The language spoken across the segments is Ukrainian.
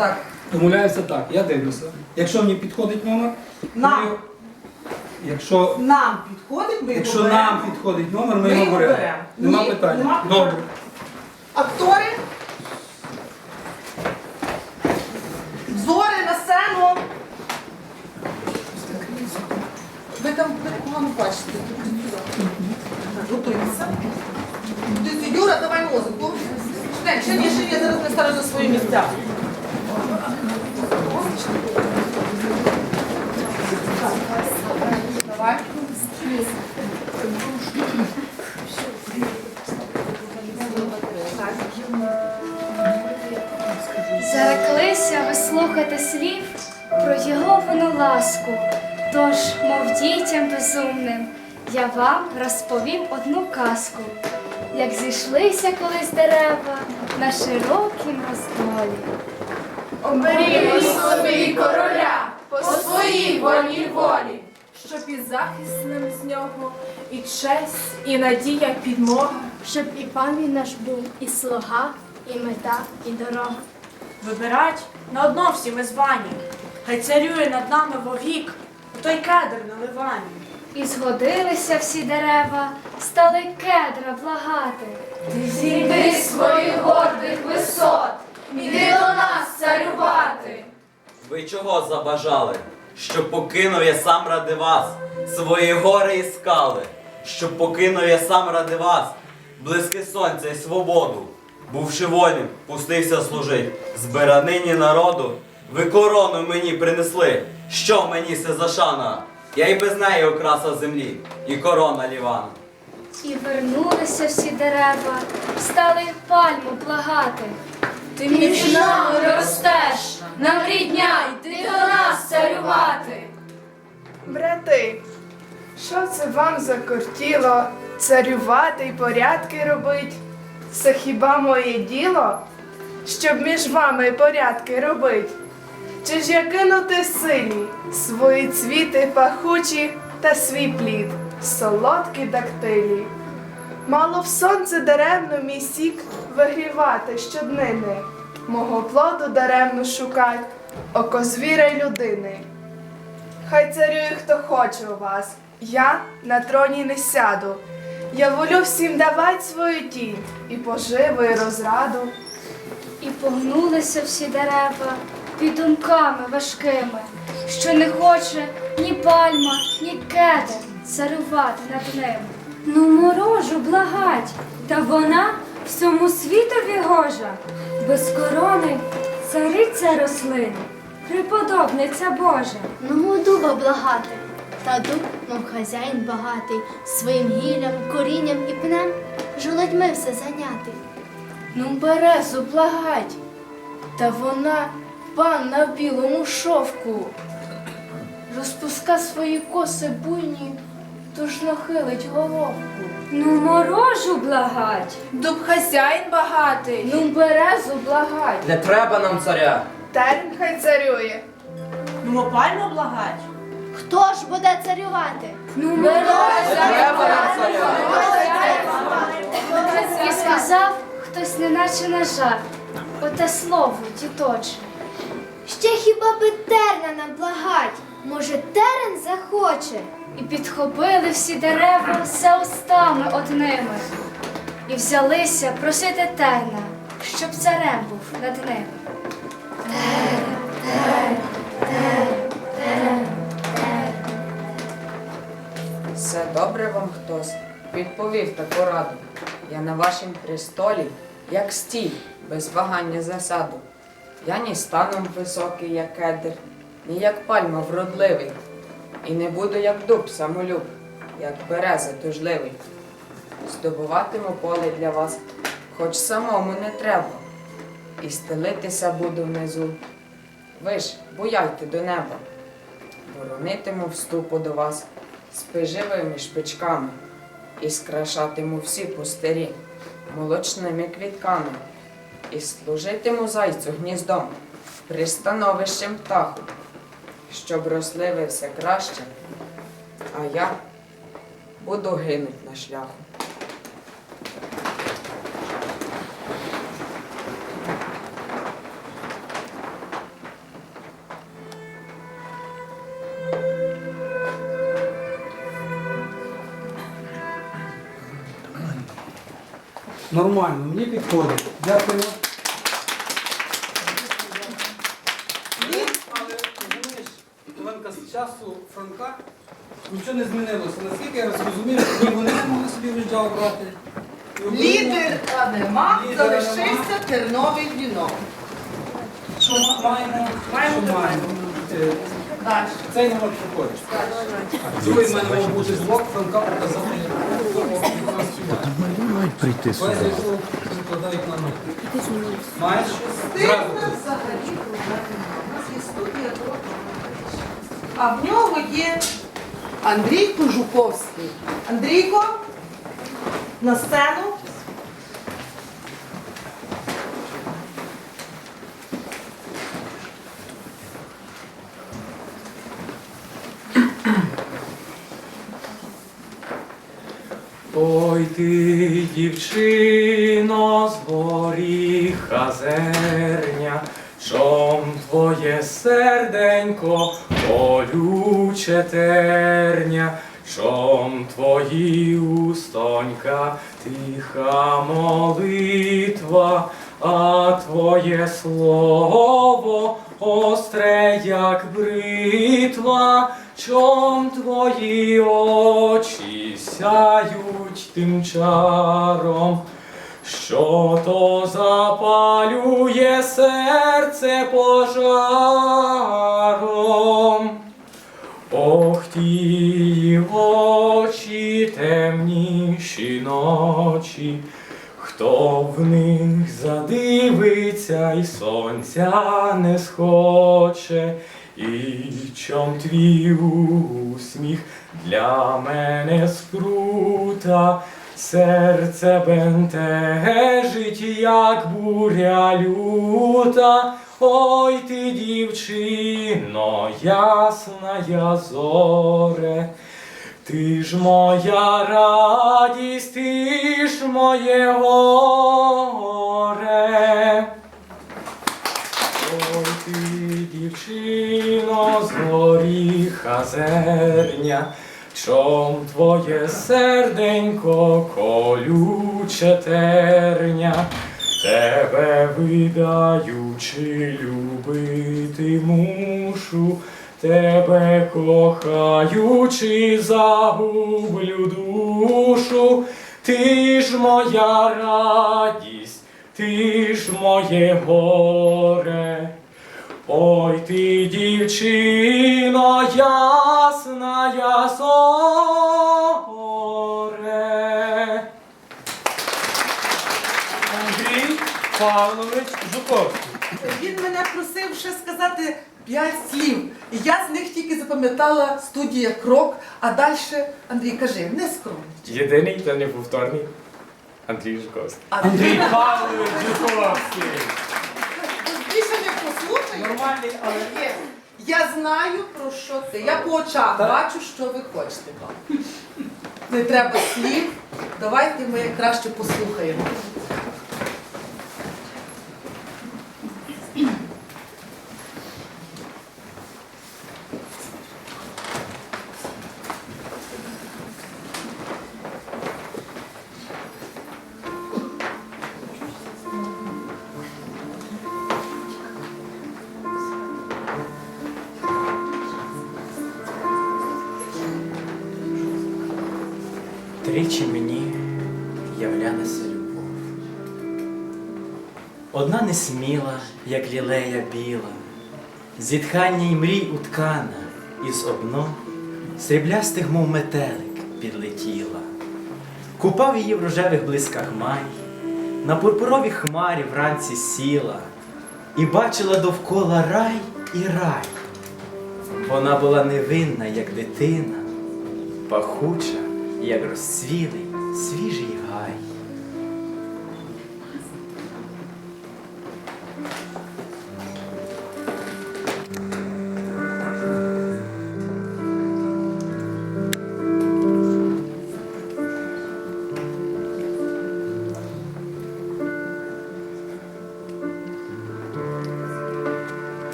Так. Домовляюся так, я дивлюся. Якщо мені підходить номер, Нам. ми- якщо, Нам підходить, ми його якщо беремо. нам підходить номер, ми Ми його його беремо. беремо. Нема Ні, питань. нема Добре. Актори. Зори на сцену. Ви там погано бачите. Готуємося. Ти, Юра, давай музику. Ще ні, ще ні, зараз не ставиш на свої місця. Давай. Зареклися ви слухати слів про його вину ласку. Тож, мов дітям безумним, я вам розповім одну казку, як зійшлися колись дерева на широкім роздолі. Оберімо собі короля по своїй вольній волі, щоб і захист нам з нього, і честь, і надія підмога. Щоб і пан наш був, і слуга, і мета, і дорога. Вибирать на одно всі ми звані. Хай царює над нами вовік, той кедр на ливані. І згодилися всі дерева, стали кедра благати. Зійди з своїх гордих висот, іди до нас царювати. Ви чого забажали? Щоб покинув я сам ради вас свої гори і скали, щоб покинув я сам ради вас близьке сонця і свободу. Бувши вольним, пустився служить збиранині народу. Ви корону мені принесли. Що мені це за шана? Я й без неї окраса землі, і корона лівана. І вернулися всі дерева, стали пальму благати. Ти між нами ростеш, нам рідня, йди до нас царювати. Брати, що це вам закортіло царювати й порядки робить? Це хіба моє діло, щоб між вами порядки робить? Чи ж я кинути силі свої цвіти пахучі та свій плід, солодкі дактилі? Мало в сонце даремно мій сік вигрівати щоднини, мого плоду даремно шукать око звіра й людини. Хай царює хто хоче у вас. Я на троні не сяду. Я волю всім давать свою тінь і поживу, і розраду. І погнулися всі дерева під думками важкими, що не хоче ні пальма, ні кедр царювати над ними. Ну, морожу, благать, та вона всьому світові гожа, без корони цариця рослин, преподобниця Божа. Ну, дуба благати. Та дуб, мов хазяїн багатий, своїм гіллям, корінням і пнем жолодьми все зайняти. Ну березу благать, та вона пан на білому шовку. Розпуска свої коси буйні, тож нахилить головку. Ну, морожу благать. Дуб хазяїн багатий, ну березу благать. Не треба нам царя. Терн хай царює. Ну, пальмо благать. Хто ж буде царювати? Ну, Треба нам царя. І сказав хтось неначе на жарт, оте слово діточе. Ще хіба би терна нам благать? Може, терен захоче? І підхопили всі дерева все устами одними. І взялися просити терна, щоб царем був над ними. Все добре вам хтось відповів таку раду. Я на вашім престолі, як стій, без вагання засаду. Я ні станом високий, як кедр, ні як пальма вродливий. І не буду як дуб самолюб, як береза тужливий. Здобуватиму поле для вас, хоч самому не треба. І стелитися буду внизу. Ви ж буяйте до неба, боронитиму вступу до вас з пиживими шпичками і скрашатиму всі пустирі молочними квітками, і служитиму зайцю гніздом, пристановищем птаху, щоб росли ви все краще, а я буду гинуть на шляху. Нормально, мені підходить. Дякую. Наскільки я розумію, ні вони не могли собі виїжджав брати. І Україна- Лідера нема, Лідера залишився терновий вінок. Що ма- маємо? Маємо, Що то маємо? Е, Далі. Цей не може проходити. Другий в мене мав бути блок, Франка показав. Мають прийти сюди. Викладають на ноги. Маєш щось? Зразу. взагалі проблеми. У нас є студія трохи. А в нього є Андрійко Жуковський. Андрійко, на сцену. Ой ти, дівчино, з горіха зерня, чом твоє серденько колюче терня, чом твої устонька тиха молитва, а твоє слово остре, як бритва, чом твої очі сяють тим чаром, що то запалює серце пожаром. Ох, ті очі темніші ночі, хто в них задивиться і сонця не схоче, і чом твій усміх для мене скрута, серце бентежить, як буря люта. Ой ти, дівчино, ясна я зоре, ти ж моя радість, ти ж моє горе. Ой ти, дівчино, з горіха зерня, чом твоє серденько колюче терня, тебе видаючи, любити мушу, тебе кохаючи, загублю душу, ти ж моя радість, ти ж моє горе. Ой ти, дівчино, ясна я зоре. Андрій Павлович Жуковський. Він мене просив ще сказати п'ять слів. І я з них тільки запам'ятала студія крок, а далі, Андрій, кажи, не скромно. Єдиний та неповторний Андрій Жуковський. Андрій Павлович Жуковський. Нормальний, але Є. Я знаю про що ти. Я по очах бачу, що ви хочете. Не треба слів. Давайте ми краще послухаємо. Тричі мені являлася любов. Одна несміла, як лілея біла, зітхання й мрій уткана, із обно сріблястих, мов метелик, підлетіла. Купав її в рожевих блисках май, на пурпуровій хмарі вранці сіла, і бачила довкола рай і рай. Вона була невинна, як дитина, пахуча, як розцвілий свіжий гай.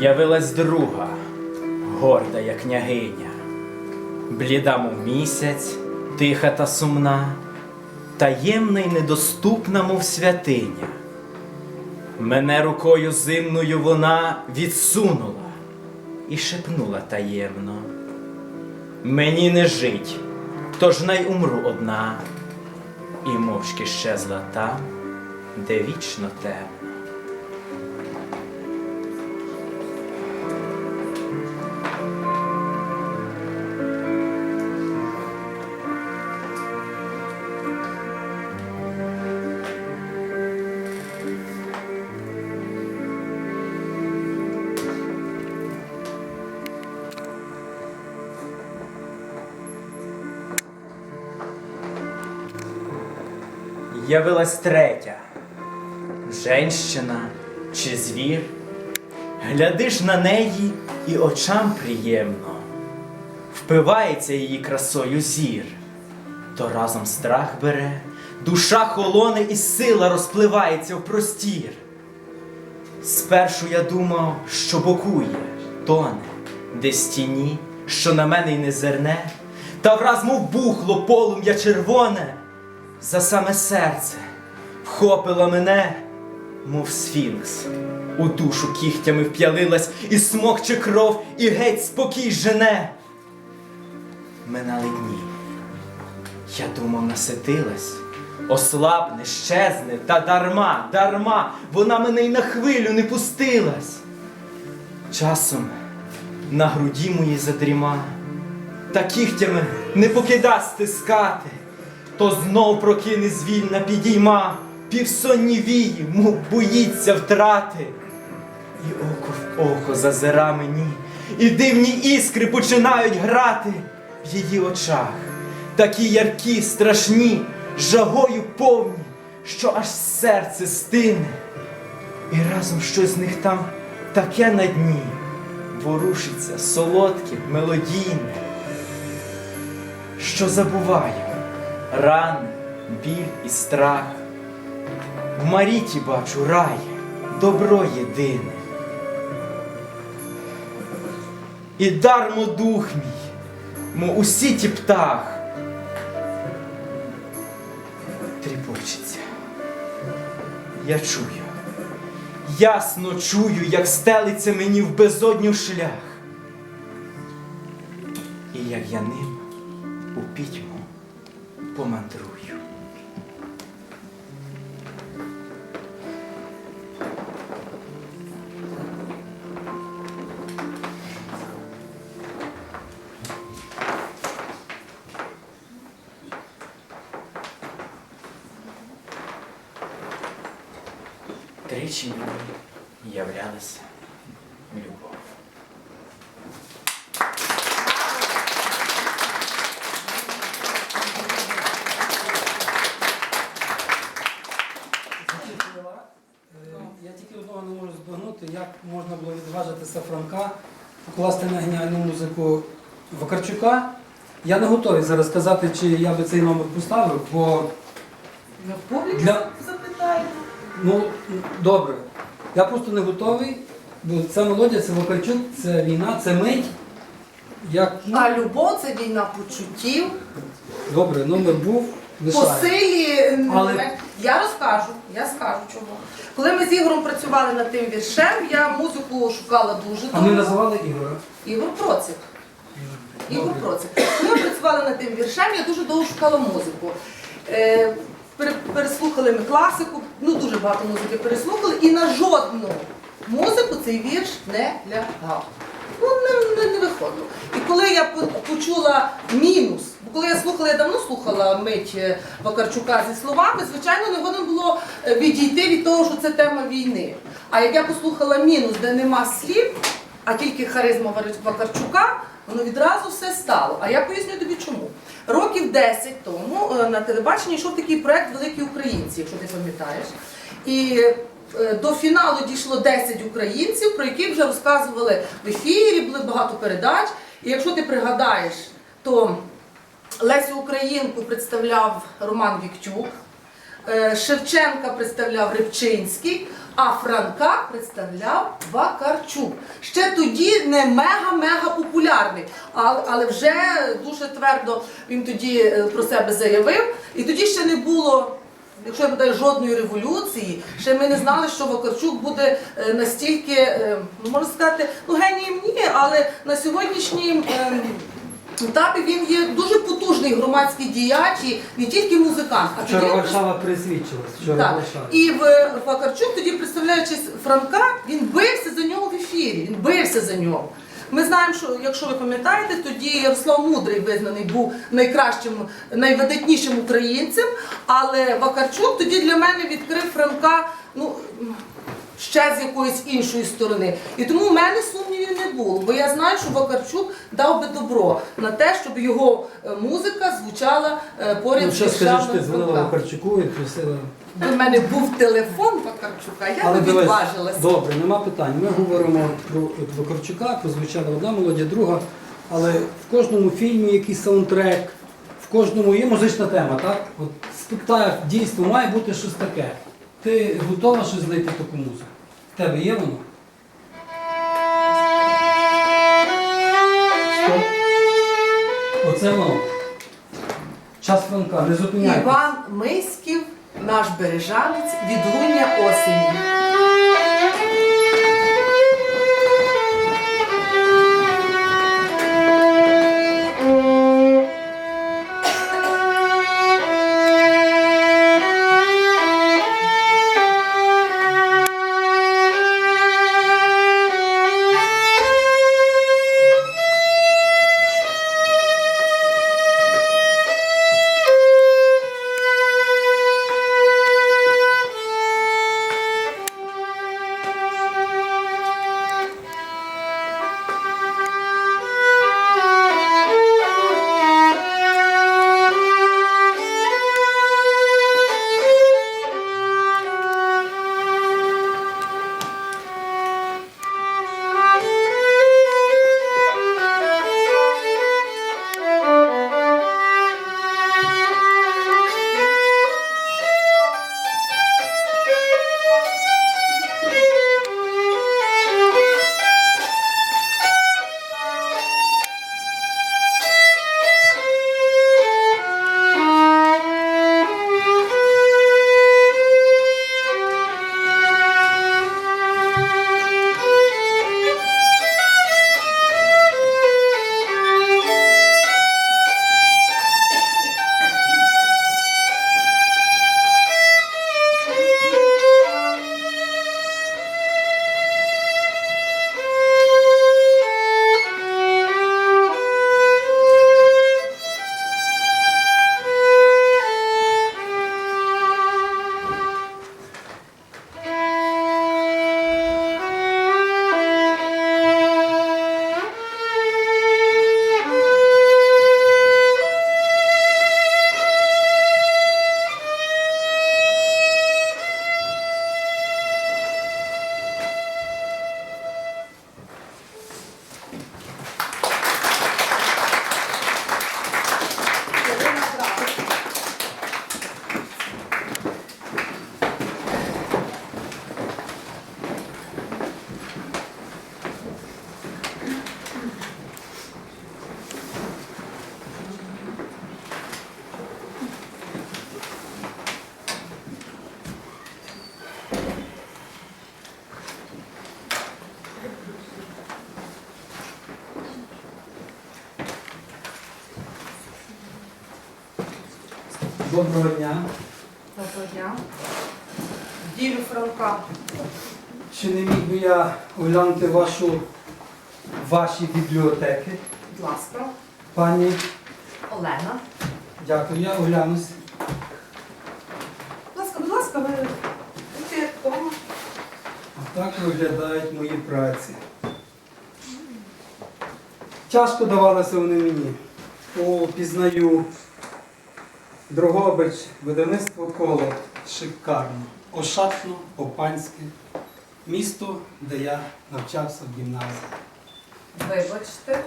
Явилась друга, горда, як княгиня, бліда, мов місяць, тиха та сумна, таємна й недоступна, мов святиня. Мене рукою зимною вона відсунула і шепнула таємно. Мені не жить, тож най умру одна, і мовчки щезла там, де вічно темно. Явилась третя, женщина чи звір. Глядиш на неї і очам приємно, впивається її красою зір, то разом страх бере, душа холоне і сила розпливається в простір. Спершу я думав, що бокує, тоне, десь тіні, що на мене й не зерне, та враз мов бухло полум'я червоне, за саме серце вхопила мене, мов сфінкс. У душу кігтями вп'ялилась і смокче кров, і геть спокій жене. Минали дні. Я думав, наситилась, ослабне, щезне, та дарма, дарма, вона мене й на хвилю не пустилась. Часом на груді моїй задріма, та кігтями не покида стискати, то знов прокине звільна підійма, півсонні вії, мов боїться втрати. І око в око зазира мені, і дивні іскри починають грати в її очах, такі яркі, страшні, жагою повні, що аж серце стине. І разом щось з них там таке на дні, ворушиться солодке, мелодійне, що забуваю рани, біль і страх. В Маріті бачу рай, добро єдине. І дармо дух мій, мов усі ті птах, тріпочеться. Я чую, ясно чую, як стелиться мені в безодню шлях. І як я ним у пітьму Pomantrú. Збагнути, як можна було відважитися Франка, покласти на геніальну музику Вакарчука. Я не готовий зараз сказати, чи я би цей номер поставив, бо в Для- запитаю. ну добре. Я просто не готовий, бо ця мелодія, це Вакарчук, це війна, це мить. Як ну, А любов це війна почуттів, добре, номер був, по лишаю. силі. Але- Я розкажу, я скажу чому. Коли ми з Ігорем працювали над тим віршем, я музику шукала дуже А ми довго. називали Ігора. Ігор Процик. Ігор Процик. Коли ми працювали над тим віршем, я дуже довго шукала музику. Е, переслухали ми класику, ну дуже багато музики переслухали, і на жодну музику цей вірш не лягав. Ну, не, не, не виходило. І коли я по- почула мінус, коли я слухала, я давно слухала мить е, Вакарчука зі словами, звичайно, не годно було е, відійти від того, що це тема війни. А як я послухала мінус, де нема слів, а тільки харизма Вакарчука, воно відразу все стало. А я поясню тобі чому. Років 10 тому е, на телебаченні йшов такий проект Великі українці, якщо ти пам'ятаєш. І до фіналу дійшло 10 українців, про яких вже розказували в ефірі, були багато передач. І якщо ти пригадаєш, то Лесю Українку представляв Роман Віктюк, е, Шевченка представляв Рибчинський, а Франка представляв Вакарчук. Ще тоді не мега-мега популярний, але, вже дуже твердо він тоді е, про себе заявив. І тоді ще не було. Якщо я питаю жодної революції, ще ми не знали, що Вакарчук буде е, настільки, ну можна сказати, ну генієм ні, але на сьогоднішній етапі він є дуже потужний громадський діяч і не тільки музикант, а Вчора тоді Варшава присвідчилась. Вчора так. Варшава. І в Вакарчук, тоді представляючи Франка, він бився за нього в ефірі. Він бився за нього. Ми знаємо, що якщо ви пам'ятаєте, тоді Ярослав Мудрий визнаний був найкращим, найвидатнішим українцем. Але Вакарчук тоді для мене відкрив Франка. Ну ще з якоїсь іншої сторони. І тому в мене сумнівів не було, бо я знаю, що Вакарчук дав би добро на те, щоб його е, музика звучала е, поряд Ну, з що скажи, що ти дзвонила Вакарчуку і просила. У мене був телефон Вакарчука, я Але не дивись, відважилася. добре, нема питань. Ми говоримо про от Вакарчука, прозвучала одна мелодія, друга. Але в кожному фільмі якийсь саундтрек, в кожному є музична тема, так? От спектакль дійсно має бути щось таке. Ти готова щось знайти таку музику? В тебе є воно? Стоп. Оце воно. Час Франка, не зупиняйся. Іван Миськів, наш бережанець, відлуння осені. Доброго дня. Доброго дня. Ділю Франка. Чи не міг би я оглянути вашу, ваші бібліотеки? Будь ласка. Пані, Олена. дякую, я оглянусь. Будь ласка, будь ласка, ви будьте як вдома. А так виглядають мої праці. Тяжко давалися вони мені. О, пізнаю. Дрогобич, видавництво коло. Шикарно. Ошатно, по-панськи. Місто, де я навчався в гімназії. Вибачте.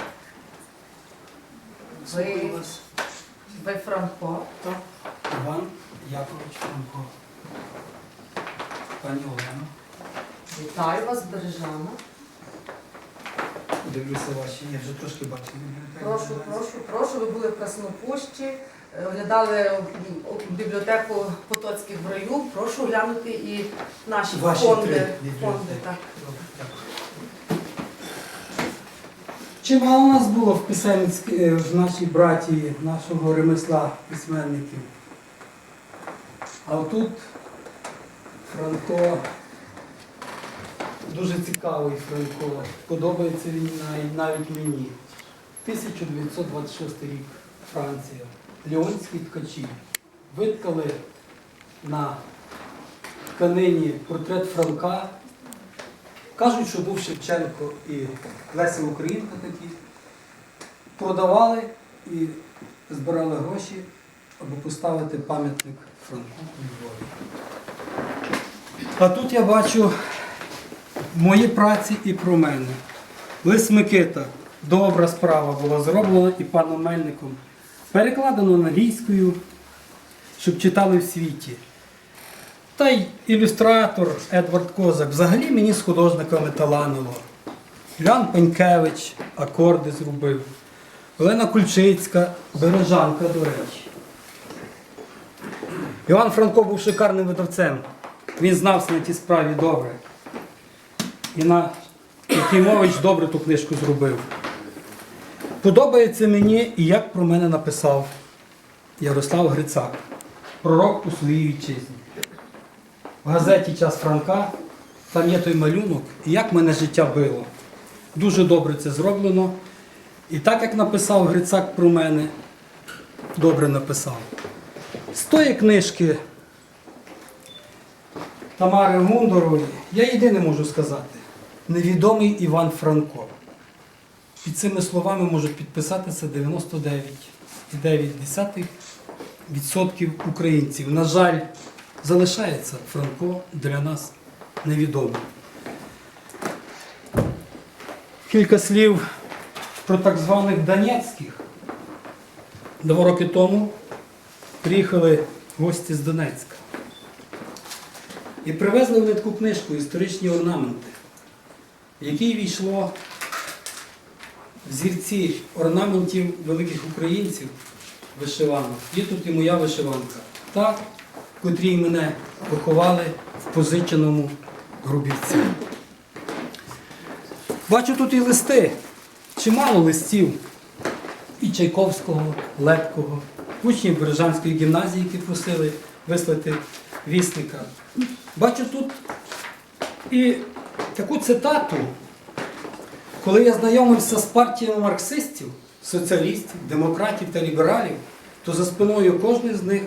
Ви, ви Франко. Так, Іван Якович Франко. Пані Олено. Вітаю вас, Бережана. Дивлюся ваші, я вже трошки бачу. Прошу, прошу, прошу. Ви були в Краснопущі, оглядали бібліотеку Потоцьких в раю. Прошу глянути і наші Ваші фонди. три фонди так. Чимало у нас було в писемницькій, е, в нашій братії нашого ремесла письменників. А отут Франко, дуже цікавий Франко, подобається він навіть мені. 1926 рік, Франція. Леонські ткачі виткали на тканині портрет Франка. Кажуть, що був Шевченко і Леся Українка такі. Продавали і збирали гроші, аби поставити пам'ятник Франку у Львові. А тут я бачу мої праці і про мене. Лис Микита. Добра справа була зроблена і паном Мельником. Перекладено англійською, щоб читали в світі. Та й ілюстратор Едвард Козак взагалі мені з художниками таланило. Ян Пенькевич акорди зробив. Олена Кульчицька, Бережанка, до речі. Іван Франко був шикарним видавцем. Він знався на тій справі добре. І на Якимович добре ту книжку зробив. Подобається мені і як про мене написав Ярослав Грицак, пророк у своїй вітчизні. В газеті Час Франка там є той малюнок, і як мене життя било. Дуже добре це зроблено. І так як написав Грицак про мене, добре написав. З тої книжки Тамари Гундорової я єдине можу сказати: невідомий Іван Франко. Під цими словами можуть підписатися 99,9% українців. На жаль, залишається Франко для нас невідомим. Кілька слів про так званих Донецьких. Два роки тому приїхали гості з Донецька. І привезли вони таку книжку Історичні орнаменти, в якій війшло взірці орнаментів великих українців вишиванок. Є тут і моя вишиванка, та, котрій мене поховали в позиченому грубівці. Бачу тут і листи, чимало листів. І Чайковського, Лепкого, учнів Бережанської гімназії, які просили вислати вісника. Бачу тут і таку цитату, коли я знайомився з партіями марксистів, соціалістів, демократів та лібералів, то за спиною кожної з них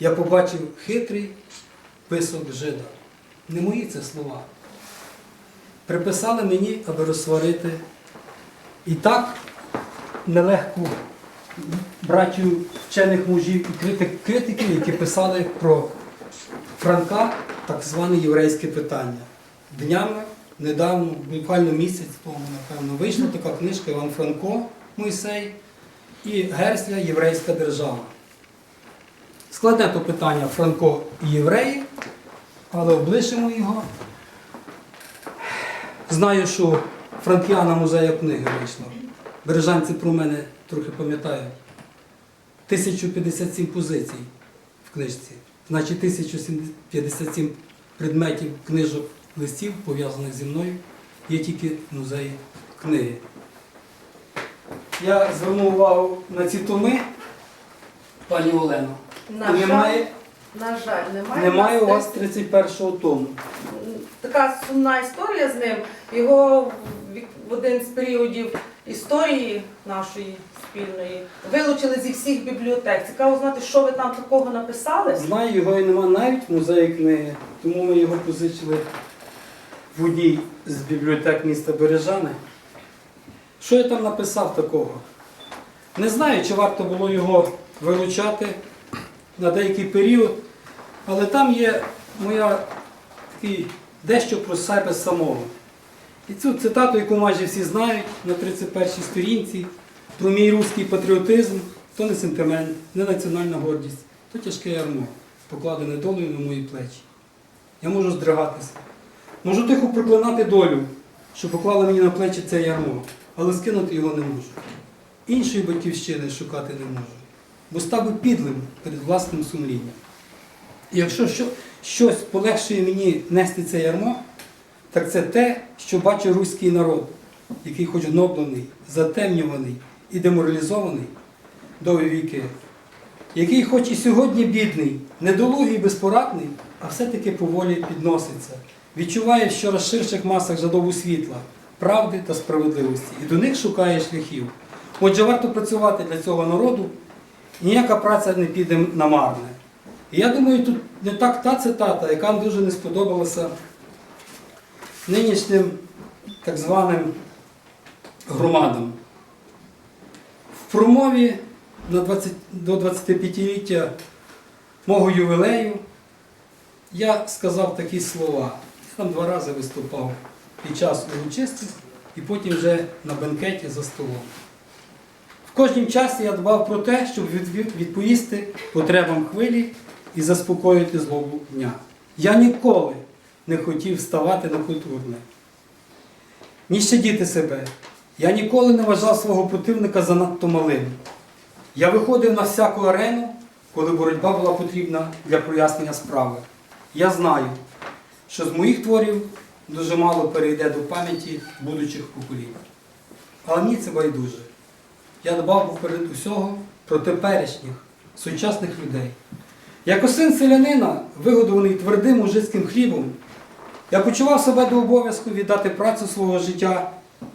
я побачив хитрий писок жида. Не мої це слова. Приписали мені, аби розсварити. І так нелегку братію вчених мужів і критик, критиків, які писали про Франка, так зване єврейське питання. Днями, недавно, буквально місяць тому, напевно, вийшла така книжка Іван Франко, Мойсей і Герсля Єврейська держава. Складне то питання Франко і євреї, але облишимо його. Знаю, що Франкіана музею книги вийшла. Бережанці про мене трохи пам'ятають. 1057 позицій в книжці. Значить 1057 предметів книжок листів, пов'язаних зі мною, є тільки в музеї книги. Я звернув увагу на ці томи, пані Олено. На жаль, немає, на жаль, немає. немає у вас 31-го тому. така сумна історія з ним. Його в- в один з періодів історії нашої спільної вилучили зі всіх бібліотек. Цікаво знати, що ви там такого написали. Знаю, його і нема навіть в музеї книги, тому ми його позичили в одній з бібліотек міста Бережани. Що я там написав такого? Не знаю, чи варто було його вилучати на деякий період, але там є моя такий дещо про себе самого. І цю цитату, яку майже всі знають на 31-й сторінці, про мій руський патріотизм, то не сентимент, не національна гордість, то тяжке ярмо, покладене долею на мої плечі. Я можу здригатися, Можу тихо проклинати долю, що поклала мені на плечі це ярмо, але скинути його не можу. Іншої батьківщини шукати не можу, бо став би підлим перед власним сумлінням. І якщо що, щось полегшує мені нести це ярмо, так це те, що бачить руський народ, який хоч гноблений, затемнюваний і деморалізований довгі віки, який хоч і сьогодні бідний, недолугий і безпорадний, а все-таки поволі підноситься, відчуває в щораз ширших масах жадову світла, правди та справедливості, і до них шукає шляхів. Отже, варто працювати для цього народу, і ніяка праця не піде на марне. І я думаю, тут не так та цитата, яка дуже не сподобалася нинішнім так званим громадам. В промові на 20, до 25-ліття мого ювілею я сказав такі слова. Там два рази виступав під час урочистих і потім вже на бенкеті за столом. В кожнім часі я дбав про те, щоб відповісти потребам хвилі і заспокоїти злобу дня. Я ніколи не хотів ставати на культурне, ні щадіти себе. Я ніколи не вважав свого противника занадто малим. Я виходив на всяку арену, коли боротьба була потрібна для прояснення справи. Я знаю, що з моїх творів дуже мало перейде до пам'яті будучих поколінь. Але мені це байдуже. Я дбав перед усього про теперішніх, сучасних людей. Як син селянина, вигодований твердим мужицьким хлібом, я почував себе до обов'язку віддати працю свого життя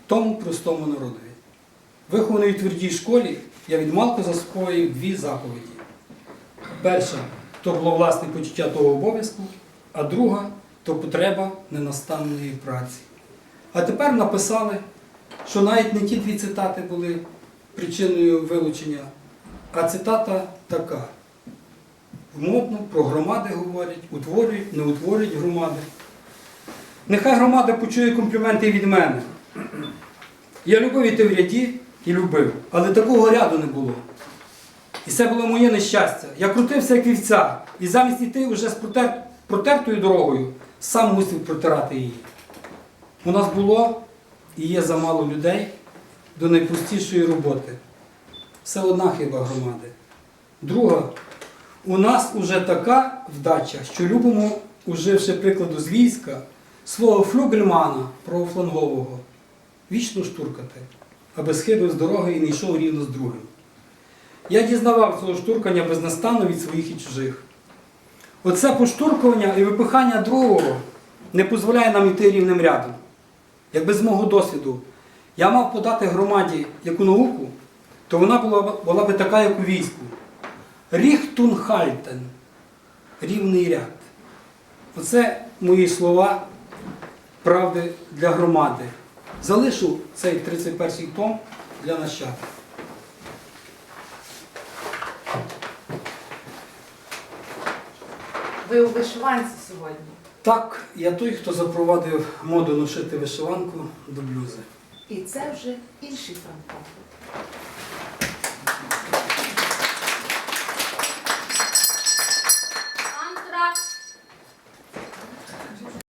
тому простому народові. Вихований у твердій школі, я відмалку засвоїв дві заповіді. Перша то було власне почуття того обов'язку, а друга то потреба ненастанної праці. А тепер написали, що навіть не ті дві цитати були причиною вилучення, а цитата така. Модно про громади говорять, утворюють, не утворюють громади. Нехай громада почує компліменти від мене. Я любив іти в ряді і любив, але такого ряду не було. І це було моє нещастя. Я крутився як вівця, і замість йти вже з протер... протертою дорогою, сам мусив протирати її. У нас було і є замало людей до найпростішої роботи. Все одна хіба громади. Друга, у нас уже така вдача, що любимо, уживши прикладу з війська, свого флюгельмана правофлангового, вічно штуркати, аби схибив з дороги і не йшов рівно з другим. Я дізнавав цього штуркання безнастанно від своїх і чужих. Оце поштуркування і випихання другого не дозволяє нам йти рівним рядом. Якби з мого досвіду я мав подати громаді яку науку, то вона була, була би така, як у війську. Ріхтунхальтен. Рівний ряд. Оце мої слова правди для громади. Залишу цей 31-й том для нащадків. Ви у вишиванці сьогодні. Так, я той, хто запровадив моду носити вишиванку до блюзи. І це вже інший Франко.